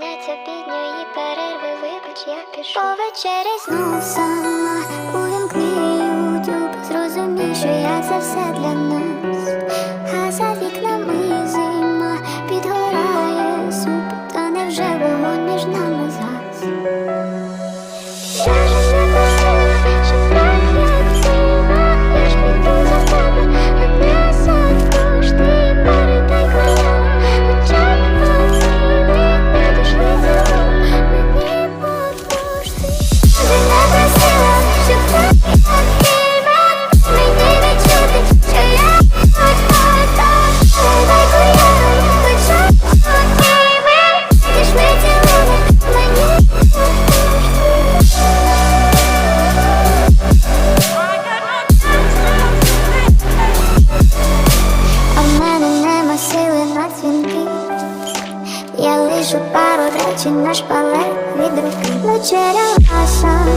Кінець обідньої перерви, вибач, я пішу Повечері знову сама увімкни ютюб Зрозумій, що я це все для нас. А за вікнами зима підгорає суп. Та невже вогонь між нами згас Я лишу пару речень на шпалер від руки Вечеря сама,